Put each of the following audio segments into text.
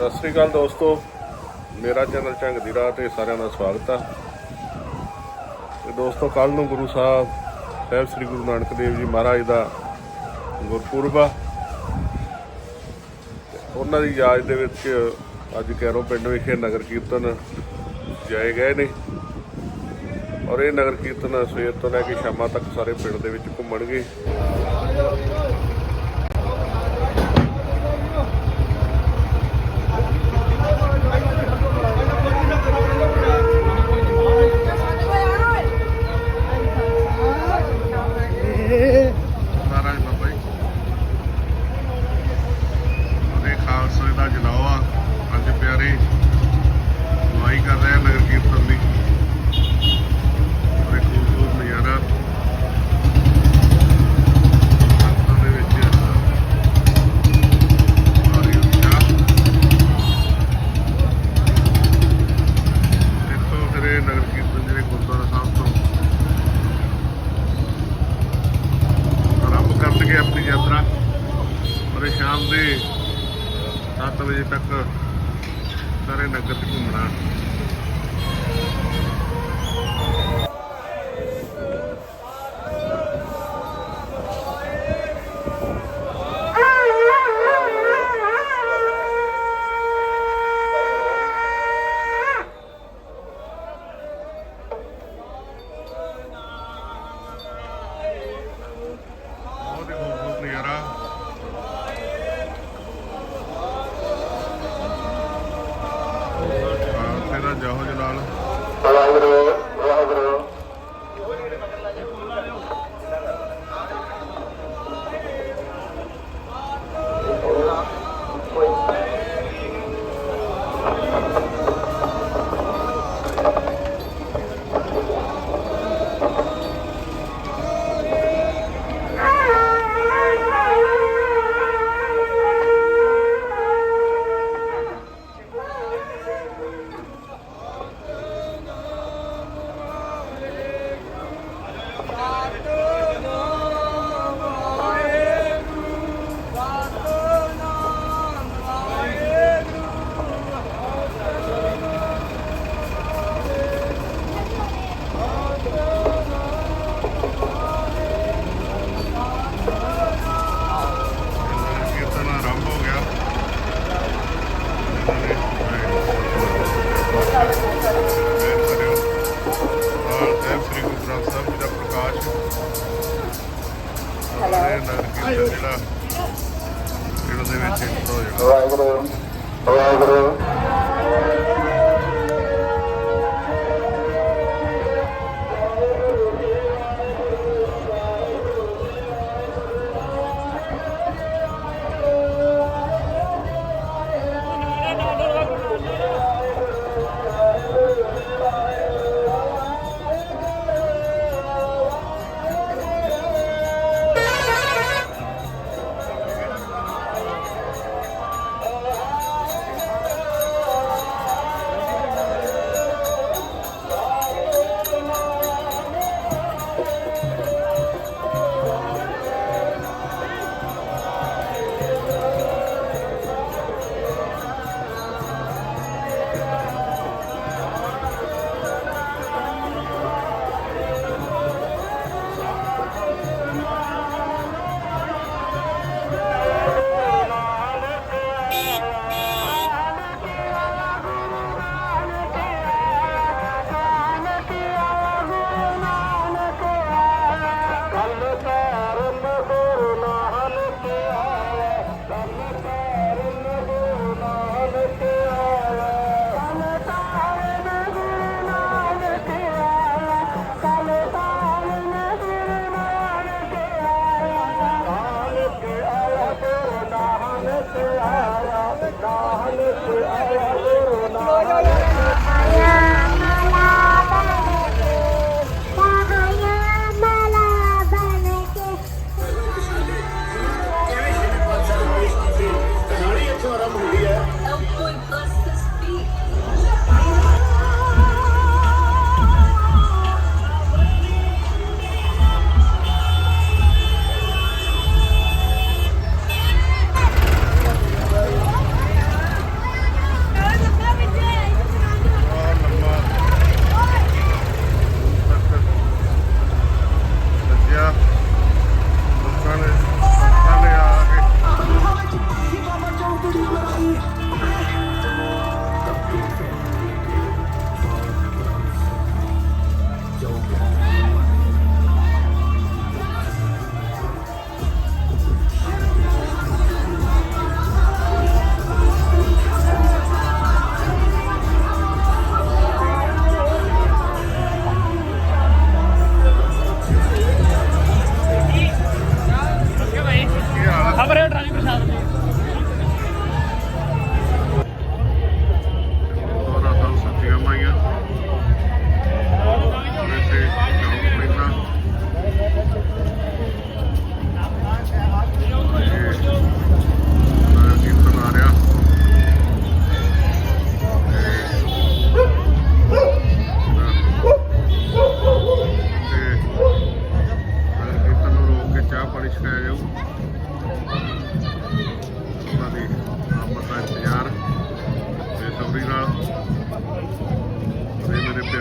ਸਤਿ ਸ੍ਰੀ ਅਕਾਲ ਦੋਸਤੋ। ਮੇਰਾ ਚੈਨਲ ਝੰਗ ਦੀ ਰਾਹ ਤੇ ਸਾਰਿਆਂ ਦਾ ਸਵਾਗਤ ਆ। ਤੇ ਦੋਸਤੋ ਕੱਲ ਨੂੰ ਗੁਰੂ ਸਾਹਿਬ ਸਾਹਿਬ ਸ੍ਰੀ ਗੁਰੂ ਨਾਨਕ ਦੇਵ ਜੀ ਮਹਾਰਾਜ ਦਾ ਗੁਰਪੁਰਬ ਆ। ਉਹਨਾਂ ਦੀ ਯਾਦ ਦੇ ਵਿੱਚ ਅੱਜ ਕੈਰੋ ਪਿੰਡ ਵਿਖੇ ਨਗਰ ਕੀਰਤਨ ਜਾਏ ਗਏ ਨੇ। ਔਰ ਇਹ ਨਗਰ ਕੀਰਤਨ ਸਵੇਰ ਤੋਂ ਲੈ ਕੇ ਸ਼ਾਮਾਂ ਤੱਕ ਸਾਰੇ ਪਿੰਡ ਦੇ ਵਿੱਚ ਘੁੰਮਣਗੇ।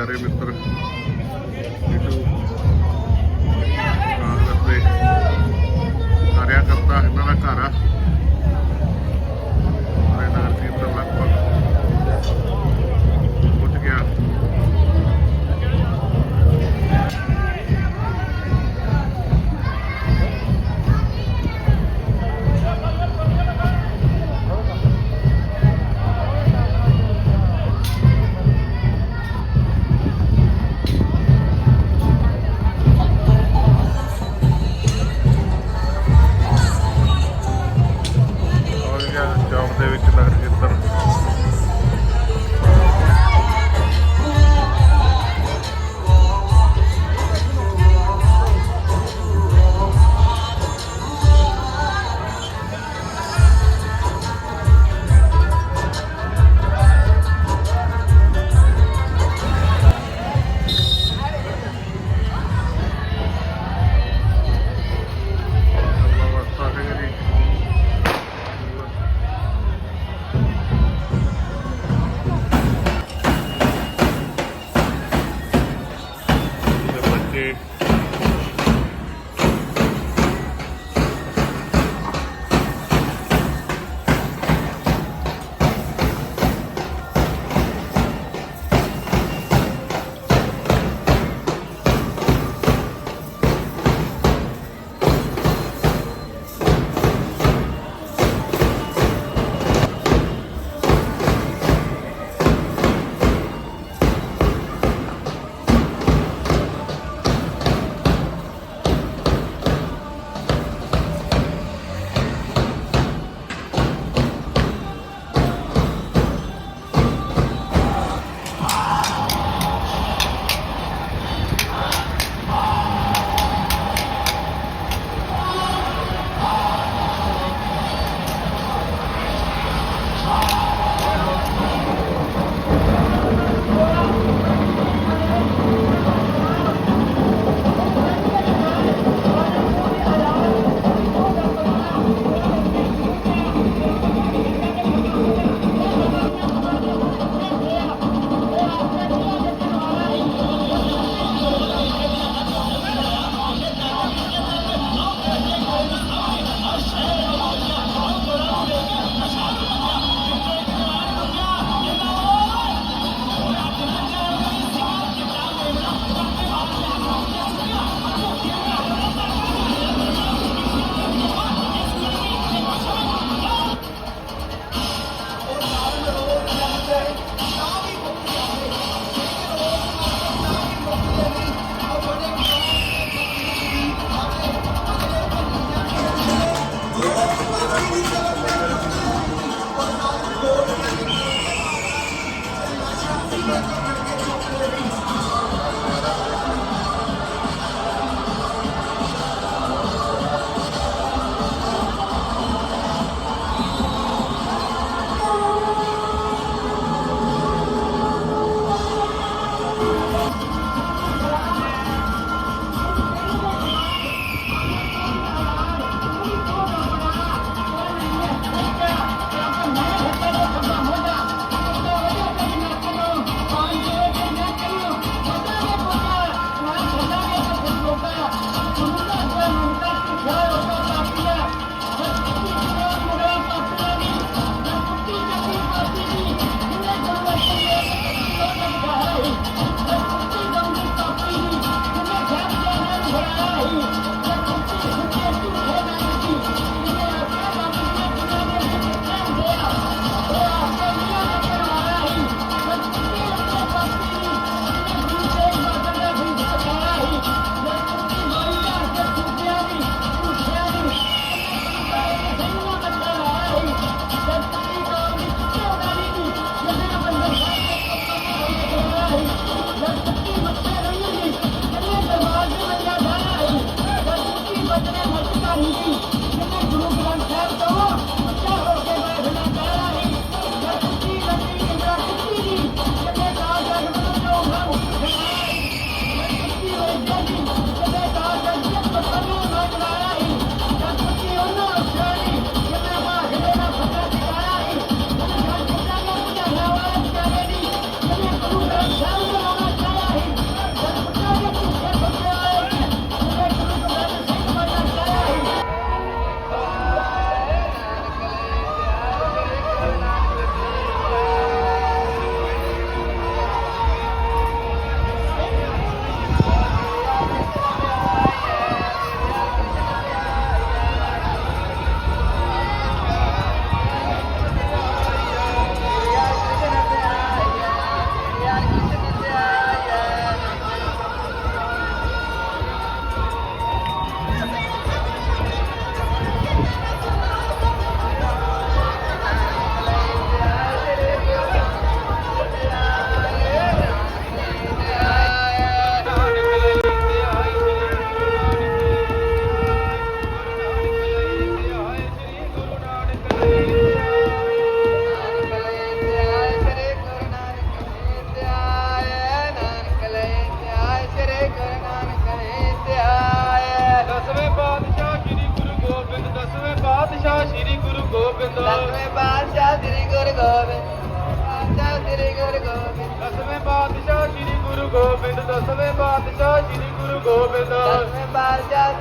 ਇਹ ਮਿੱਤਰ। ਕਾਂਗਰਸ ਦੇ ਕਾਰਿਆਕਰਤਾ ਇਹਨਾਂ ਦਾ ਘਰ ਆ।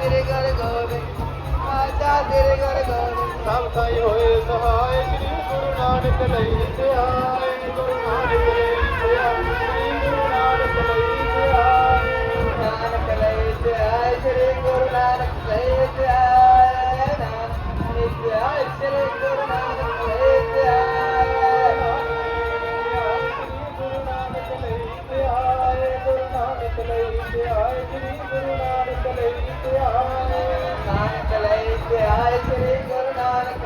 ਪਾਤਸ਼ਾਹ ਤੇਰੇ ਘਰ ਗੋਬਿੰਦ ਪਾਤਸ਼ਾਹ ਤੇਰੇ ਘਰ ਗੋਬਿੰਦ ਸਭ ਸਾਈ ਹੋਏ ਸਹਾਏ ਸ੍ਰੀ ਗੁਰੂ ਨਾਨਕ ਲਈ ਧਿਆਏ ਗੁਰੂ ਨਾਨਕ ਲਈ ਧਿਆਏ ਸ੍ਰੀ ਗੁਰੂ ਨਾਨਕ ਲਈ ਧਿਆਏ ਨਾਨਕ ਲਈ ਜੈ ਸ੍ਰੀ ਗੁਰੂ ਨਾਨਕ ਲਈ ਜੈ ਨਾਨਕ ਲਈ ਜੈ ਸ੍ਰੀ ਗੁਰੂ ਲਈ ਜੈ ਸ੍ਰੀ ਗੁਰੂ ਨਾਨਕ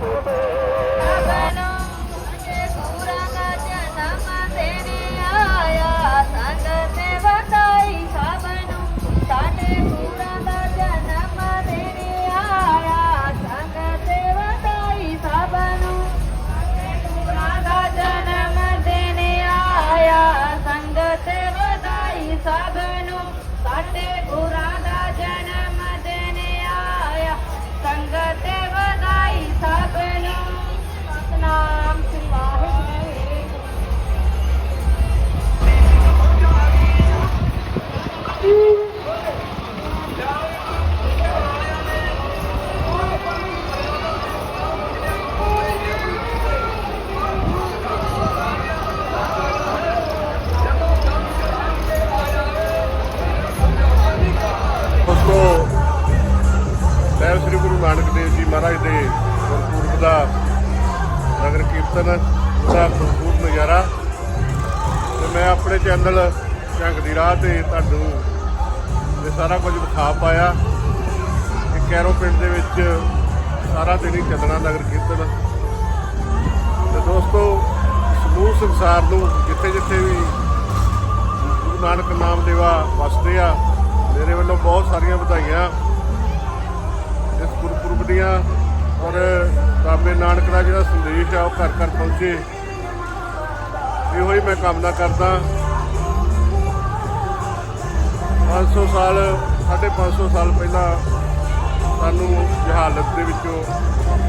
Thank you. ਗੁਰੂ ਨਾਨਕ ਦੇਵ ਜੀ ਮਹਾਰਾਜ ਦੇ ਗੁਰਪੁਰਬ ਦਾ ਨਗਰ ਕੀਰਤਨ ਦਾ ਭਰਪੂਰ ਨਜ਼ਾਰਾ। ਤੇ ਮੈਂ ਆਪਣੇ ਚੈਨਲ ਝੰਗ ਦੀ ਰਾਹ ਤੇ ਤੁਹਾਨੂੰ ਇਹ ਸਾਰਾ ਕੁਝ ਵਿਖਾ ਪਾਇਆ। ਕਿ ਕੈਰੋ ਪਿੰਡ ਦੇ ਵਿੱਚ ਸਾਰਾ ਦਿਨ ਹੀ ਚੱਲਣਾ ਨਗਰ ਕੀਰਤਨ। ਤੇ ਦੋਸਤੋ, ਸਮੂਹ ਸੰਸਾਰ ਨੂੰ ਜਿੱਥੇ ਜਿੱਥੇ ਵੀ ਗੁਰੂ ਨਾਨਕ ਨਾਮ ਦੇਵਾ ਵਸਦੇ ਆ, ਮੇਰੇ ਵੱਲੋਂ ਬਹੁਤ ਸਾਰੀਆਂ ਵਧਾਈਆਂ। ਗੁਰਪੁਰਬ ਦੀਆਂ ਔਰ ਬਾਬੇ ਨਾਨਕ ਦਾ ਜਿਹੜਾ ਸੰਦੇਸ਼ ਆ, ਉਹ ਘਰ ਘਰ ਪਹੁੰਚੇ। ਇਹੋ ਹੀ ਮੈਂ ਕਾਮਨਾ ਕਰਦਾ। 500 ਸਾਲ 550 ਸਾਲ ਪਹਿਲਾਂ ਸਾਨੂੰ ਜਹਾਲਤ ਦੇ ਵਿੱਚੋਂ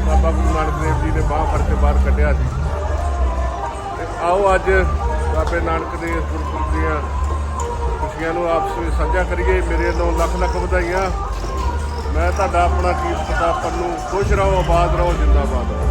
ਬਾਬਾ ਗੁਰੂ ਨਾਨਕ ਦੇਵ ਜੀ ਨੇ ਬਾਹ ਫੜ ਕੇ ਬਾਹਰ ਕੱਢਿਆ ਸੀ। ਤੇ ਆਓ ਅੱਜ ਬਾਬੇ ਨਾਨਕ ਦੇ ਗੁਰਪੁਰਬ ਦੀਆਂ ਖੁਸ਼ੀਆਂ ਨੂੰ ਆਪਸ ਵਿੱਚ ਸਾਂਝਾ ਕਰੀਏ। ਮੇਰੇ ਵੱਲੋਂ ਲੱਖ ਲੱਖ ਵਧਾਈਆਂ। ਮੈਂ ਤੁਹਾਡਾ ਆਪਣਾ ਕੀਰਤ ਪ੍ਰਤਾਪ ਪੰਨੂ ਖੁਸ਼ ਰਹੋ ਆਬਾਦ ਰਹੋ ਜਿੰਦਾਬਾਦ ਰਹੋ।